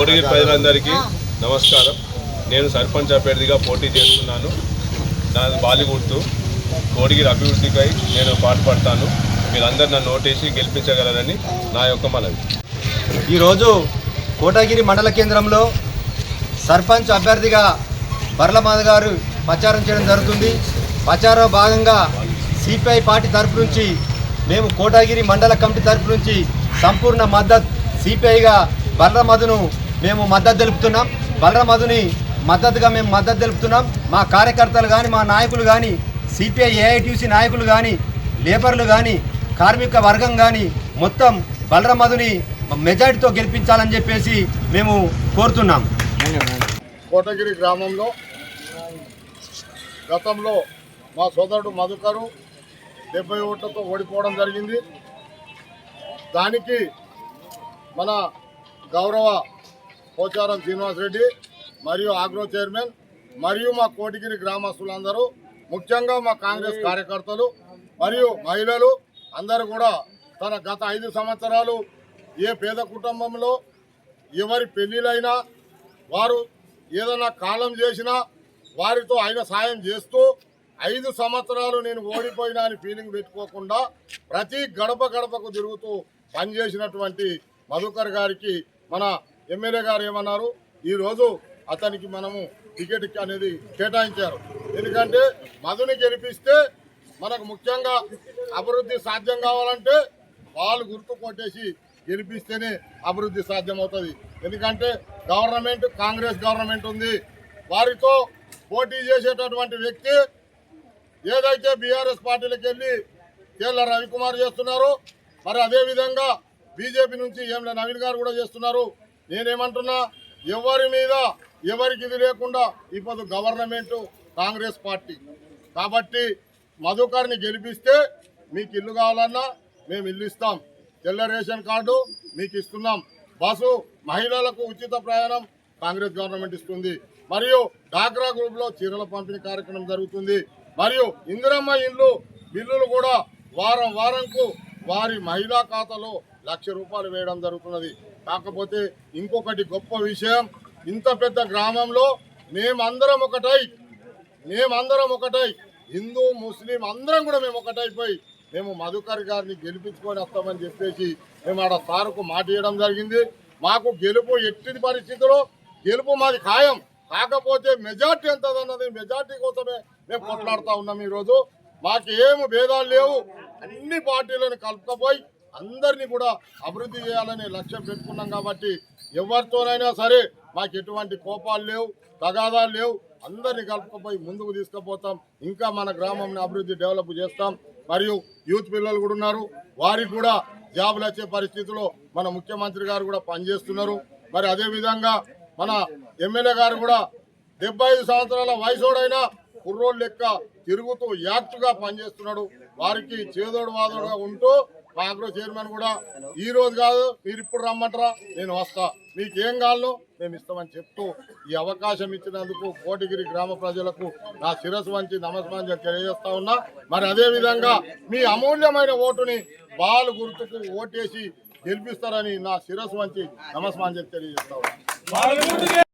ప్రజలందరికీ నమస్కారం. నేను సర్పంచ్ అభ్యర్థిగా పోటీ చేస్తున్నాను. నాది బాలిగుర్తు. కోడిగిరి అభివృద్ధికై నేను పాటుపడతాను. మీరందరూ నన్ను ఓటేసి గెలిపించగలరని నా యొక్క మనవి. ఈరోజు కోటగిరి మండల కేంద్రంలో సర్పంచ్ అభ్యర్థిగా బర్లమాధ గారు ప్రచారం చేయడం జరుగుతుంది. ప్రచారం భాగంగా సిపిఐ పార్టీ తరపు నుంచి మేము కోటగిరి మండల కమిటీ తరపు నుంచి సంపూర్ణ మద్దతు సిపిఐగా బర్లమధును మేము మద్దతు తెలుపుతున్నాం. బలరమధుని మద్దతుగా మేము మద్దతు తెలుపుతున్నాం. మా కార్యకర్తలు కానీ మా నాయకులు కానీ సిపిఐ ఏఐటీసీ నాయకులు కానీ లేబర్లు కానీ కార్మిక వర్గం కానీ మొత్తం బలరమధుని మెజార్టీతో గెలిపించాలని చెప్పేసి మేము కోరుతున్నాం. కోటగిరి గ్రామంలో గతంలో మా సోదరుడు మధుకరు డెబ్బై ఓట్లతో ఓడిపోవడం జరిగింది. దానికి మన గౌరవ పోచారం శ్రీనివాసరెడ్డి మరియు ఆగ్రో చైర్మన్ మరియు మా కోటిగిరి గ్రామస్తులందరూ ముఖ్యంగా మా కాంగ్రెస్ కార్యకర్తలు మరియు మహిళలు అందరూ కూడా తన గత ఐదు సంవత్సరాలు ఏ పేద కుటుంబంలో ఎవరి పెళ్ళిళ్ళైనా వారు ఏదైనా కాలం చేసినా వారితో ఆయన సాయం చేస్తూ ఐదు సంవత్సరాలు నేను ఓడిపోయినా అని ఫీలింగ్ పెట్టుకోకుండా ప్రతి గడప గడపకు తిరుగుతూ పనిచేసినటువంటి మధుకర్ గారికి మన ఎమ్మెల్యే గారు ఏమన్నారు? ఈరోజు అతనికి మనము టికెట్ అనేది కేటాయించారు. ఎందుకంటే మధుని గెలిపిస్తే మనకు ముఖ్యంగా అభివృద్ధి సాధ్యం కావాలంటే వాళ్ళు గుర్తు కొట్టేసి గెలిపిస్తేనే అభివృద్ధి సాధ్యమవుతుంది. ఎందుకంటే గవర్నమెంట్ కాంగ్రెస్ గవర్నమెంట్ ఉంది. వారితో పోటీ చేసేటటువంటి వ్యక్తి ఏదైతే బీఆర్ఎస్ పార్టీలకు వెళ్ళి కేళ్ళ రవికుమార్ చేస్తున్నారు మరి అదే విధంగా బీజేపీ నుంచి ఏంల నవీన్ గారు కూడా చేస్తున్నారు. నేనేమంటున్నా ఎవరి మీద ఎవరికి ఇది లేకుండా ఇప్పుడు గవర్నమెంట్ కాంగ్రెస్ పార్టీ. కాబట్టి మధుకర్ని గెలిపిస్తే మీకు ఇల్లు కావాలన్నా మేము ఇల్లు ఇస్తాం. తెల్ల రేషన్ కార్డు మీకు ఇస్తున్నాం. బస్సు మహిళలకు ఉచిత ప్రయాణం కాంగ్రెస్ గవర్నమెంట్ ఇస్తుంది. మరియు డాక్రా గ్రూప్లో చీరల పంపిణీ కార్యక్రమం జరుగుతుంది. మరియు ఇందిరమ్మ ఇల్లు బిల్లులు కూడా వారం వారంకు వారి మహిళా ఖాతాలో లక్ష రూపాయలు వేయడం జరుగుతున్నది. కాకపోతే ఇంకొకటి గొప్ప విషయం ఇంత పెద్ద గ్రామంలో మేమందరం ఒకటై మేమందరం ఒకటై హిందూ ముస్లిం అందరం కూడా మేము ఒకటైపోయి మేము మధుకర్ గారిని గెలిపించుకొని వస్తామని చెప్పేసి మేము ఆడ సార్కు మాట ఇవ్వడం జరిగింది. మాకు గెలుపు ఎట్టి పరిస్థితిలో? గెలుపు మాది ఖాయం. కాకపోతే మెజార్టీ ఎంత అన్నది మెజార్టీ కోసమే మేము కొట్లాడుతూ ఉన్నాం ఈరోజు. మాకు ఏమి భేదాలు లేవు. అన్ని పార్టీలను కలుపుకపోయి అందరినీ కూడా అభివృద్ధి చేయాలనే లక్ష్యం పెట్టుకున్నాం కాబట్టి ఎవరితోనైనా సరే మాకు ఎటువంటి కోపాలు లేవు తగాదాలు లేవు. అందరినీ కలుపుకుపోయి ముందుకు తీసుకుపోతాం. ఇంకా మన గ్రామంని అభివృద్ధి డెవలప్ చేస్తాం. మరియు యూత్ పిల్లలు కూడా ఉన్నారు. వారికి కూడా జాబులు వచ్చే పరిస్థితిలో మన ముఖ్యమంత్రి గారు కూడా పనిచేస్తున్నారు. మరి అదేవిధంగా మన ఎమ్మెల్యే గారు కూడా డెబ్బై ఐదు సంవత్సరాల వయసుడైనా కుర్రోళ్ళు లెక్క తిరుగుతూ యాక్ట్గా పనిచేస్తున్నాడు. వారికి చేదోడు వాదోడుగా ఉంటూ మా అగ్రో చైర్మన్ కూడా ఈ రోజు కాదు మీరు ఇప్పుడు రమ్మంటారా? నేను వస్తా. మీకు ఏం కావాలో మేము ఇస్తామని చెప్తూ ఈ అవకాశం ఇచ్చినందుకు కోటిగిరి గ్రామ ప్రజలకు నా శిరస్సు వంచి నమస్కారం తెలియజేస్తా ఉన్నా. మరి అదే విధంగా మీ అమూల్యమైన ఓటుని బాల్ గుర్తుకు ఓటేసి గెలిపిస్తారని నా శిరస్సు వంచి నమస్కారం తెలియజేస్తా ఉన్నా.